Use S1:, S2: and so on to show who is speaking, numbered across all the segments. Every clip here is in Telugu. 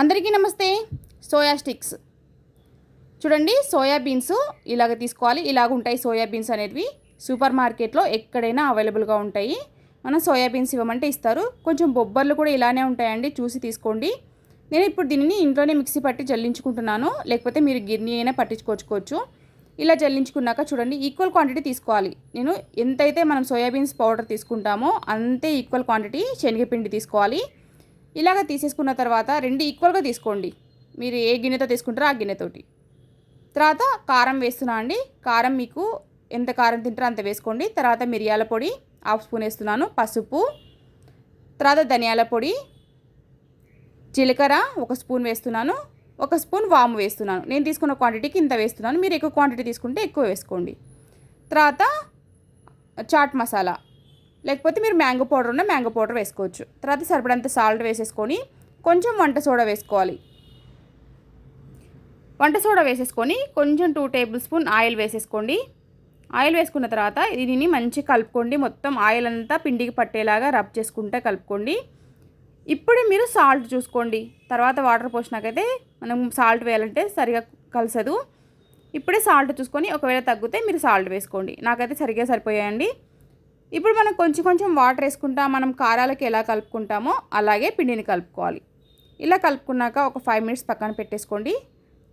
S1: అందరికీ నమస్తే. Soya sticks. చూడండి సోయా బీన్స్ ఇలాగ తీసుకోవాలి. ఇలాగ ఉంటాయి సోయా బీన్స్ అనేవి సూపర్ మార్కెట్లో ఎక్కడైనా అవైలబుల్గా ఉంటాయి. మనం సోయా బీన్స్ ఇవ్వమంటే ఇస్తారు. కొంచెం బొబ్బర్లు కూడా ఇలానే ఉంటాయండి. చూసి తీసుకోండి. నేను ఇప్పుడు దీనిని ఇంట్లోనే మిక్సీ పట్టి జల్లించుకుంటున్నాను. లేకపోతే మీరు గిర్నీ అయినా పట్టించుకోవచ్చుకోవచ్చు ఇలా జల్లించుకున్నాక చూడండి ఈక్వల్ క్వాంటిటీ తీసుకోవాలి. నేను ఎంతైతే మనం సోయాబీన్స్ పౌడర్ తీసుకుంటామో అంతే ఈక్వల్ క్వాంటిటీ శనగపిండి తీసుకోవాలి. ఇలాగ తీసేసుకున్న తర్వాత రెండు ఈక్వల్గా తీసుకోండి. మీరు ఏ గిన్నెతో తీసుకుంటారో ఆ గిన్నెతోటి. తర్వాత కారం వేస్తున్నా అండి. కారం మీకు ఎంత కారం తింటారో అంత వేసుకోండి. తర్వాత మిరియాల పొడి హాఫ్ స్పూన్ వేస్తున్నాను పసుపు. తర్వాత ధనియాల పొడి జీలకర్ర ఒక స్పూన్ వేస్తున్నాను ఒక స్పూన్ వాము వేస్తున్నాను. నేను తీసుకున్న క్వాంటిటీకి ఇంత వేస్తున్నాను. మీరు ఎక్కువ క్వాంటిటీ తీసుకుంటే ఎక్కువ వేసుకోండి. తర్వాత చాట్ మసాలా. లేకపోతే మీరు మ్యాంగో పౌడర్ ఉన్న మ్యాంగో పౌడర్ వేసుకోవచ్చు. తర్వాత సరిపడంత సాల్ట్ వేసేసుకొని కొంచెం వంట సోడా వేసుకోవాలి. వంట సోడా వేసేసుకొని కొంచెం టూ టేబుల్ స్పూన్ ఆయిల్ వేసేసుకోండి. ఆయిల్ వేసుకున్న తర్వాత దీనిని మంచి కలుపుకోండి. మొత్తం ఆయిల్ అంతా పిండికి పట్టేలాగా రబ్ చేసుకుంటే కలుపుకోండి. ఇప్పుడు మీరు సాల్ట్ చూసుకోండి. తర్వాత వాటర్ పోసినాకైతే మనం సాల్ట్ వేయాలంటే సరిగా కలసదు. ఇప్పుడే సాల్ట్ చూసుకొని ఒకవేళ తగ్గితే మీరు సాల్ట్ వేసుకోండి. నాకైతే సరిగ్గా సరిపోయాయండి. ఇప్పుడు మనం కొంచెం కొంచెం వాటర్ వేసుకుంటా మనం కారాలకి ఎలా కలుపుకుంటామో అలాగే పిండిని కలుపుకోవాలి. ఇలా కలుపుకున్నాక ఒక ఫైవ్ మినిట్స్ పక్కన పెట్టేసుకోండి.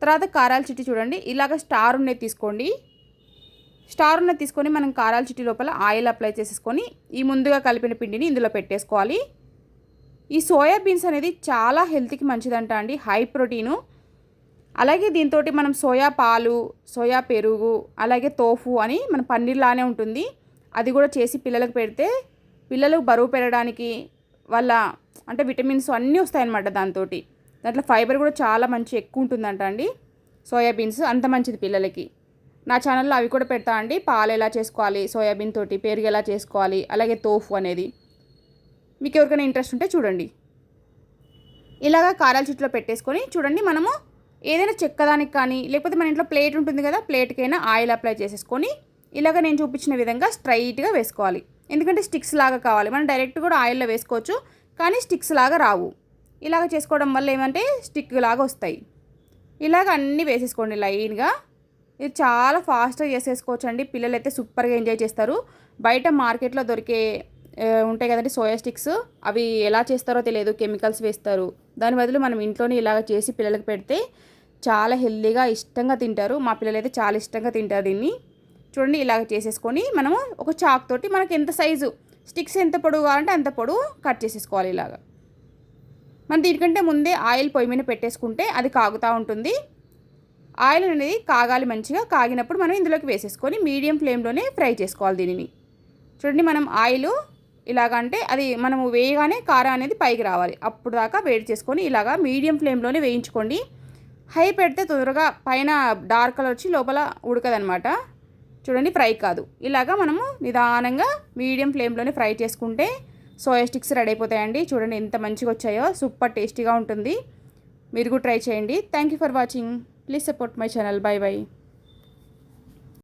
S1: తర్వాత కారాల చిట్టి చూడండి. ఇలాగ స్టార్ ఉన్నది తీసుకోండి. స్టార్ ఉన్నది తీసుకొని మనం కారాల చిట్టి లోపల ఆయిల్ అప్లై చేసేసుకొని ఈ ముందుగా కలిపిన పిండిని ఇందులో పెట్టేసుకోవాలి. ఈ సోయా బీన్స్ అనేది చాలా హెల్త్కి మంచిదంట అండి. హై ప్రోటీను అలాగే దీంతో మనం సోయా పాలు సోయా పెరుగు అలాగే తోఫు అని మన పన్నీర్లానే ఉంటుంది. అది కూడా చేసి పిల్లలకు పెడితే పిల్లలకు బరువు పెరగడానికి వాళ్ళ అంటే విటమిన్స్ అన్నీ వస్తాయన్నమాట దాంతో దాంట్లో ఫైబర్ కూడా చాలా మంచి ఎక్కువ ఉంటుందంట అండి. సోయాబీన్స్ అంత మంచిది పిల్లలకి. నా ఛానల్లో అవి కూడా పెడతా అండి. పాలు ఎలా చేసుకోవాలి సోయాబీన్ తోటి పెరుగు ఎలా చేసుకోవాలి అలాగే తోఫు అనేది. మీకు ఎవరికైనా ఇంట్రెస్ట్ ఉంటే చూడండి. ఇలాగా కారాల చుట్టులో పెట్టేసుకొని చూడండి మనము ఏదైనా చెక్కదానికి కానీ లేకపోతే మన ఇంట్లో ప్లేట్ ఉంటుంది కదా ప్లేట్కైనా ఆయిల్ అప్లై చేసేసుకొని ఇలాగ నేను చూపించిన విధంగా స్ట్రైట్గా వేసుకోవాలి. ఎందుకంటే స్టిక్స్ లాగా కావాలి. మనం డైరెక్ట్ కూడా ఆయిల్లో వేసుకోవచ్చు కానీ స్టిక్స్ లాగా రావు. ఇలాగ చేసుకోవడం వల్ల ఏమంటే స్టిక్ లాగా వస్తాయి. ఇలాగ అన్నీ వేసేసుకోండి లైన్గా. ఇది చాలా ఫాస్ట్గా చేసేసుకోవచ్చు అండి పిల్లలు అయితే సూపర్గా ఎంజాయ్ చేస్తారు. బయట మార్కెట్లో దొరికే ఉంటాయి కదండి సోయా స్టిక్స్. అవి ఎలా చేస్తారో తెలియదు. కెమికల్స్ వేస్తారు. దాని బదులు మనం ఇంట్లోనే ఇలాగ చేసి పిల్లలకు పెడితే చాలా హెల్దీగా ఇష్టంగా తింటారు. మా పిల్లలు అయితే చాలా ఇష్టంగా తింటారు దీన్ని. చూడండి ఇలాగ చేసేసుకొని మనము ఒక చాక్ తోటి మనకి ఎంత సైజు స్టిక్స్ ఎంత పొడవు కావాలంటే అంత పొడవు కట్ చేసేసుకోవాలి ఇలాగా. మనం దీనికంటే ముందే ఆయిల్ పొయ్యి మీద పెట్టేసుకుంటే అది కాగుతూ ఉంటుంది. ఆయిల్ అనేది కాగాలి మంచిగా కాగినప్పుడు మనం ఇందులోకి వేసేసుకొని మీడియం ఫ్లేమ్లోనే ఫ్రై చేసుకోవాలి దీనిని. చూడండి మనం ఆయిల్ ఇలాగంటే అది మనము వేయగానే కారం అనేది పైకి రావాలి. అప్పుడు దాకా వేడి చేసుకొని ఇలాగా మీడియం ఫ్లేమ్లోనే వేయించుకోండి. హై పెడితే తొందరగా పైన డార్క్ కలర్ వచ్చి లోపల ఉడకదనమాట చూడండి ఫ్రై కాదు. ఇలాగా మనము నిదానంగా మీడియం ఫ్లేమ్లోనే ఫ్రై చేసుకుంటే సోయా స్టిక్స్ రెడీ అయిపోతాయండి. చూడండి ఎంత మంచిగా వచ్చాయో. సూపర్ టేస్టీగా ఉంటుంది. మీరు కూడా ట్రై చేయండి. Thank you for watching please support my channel bye bye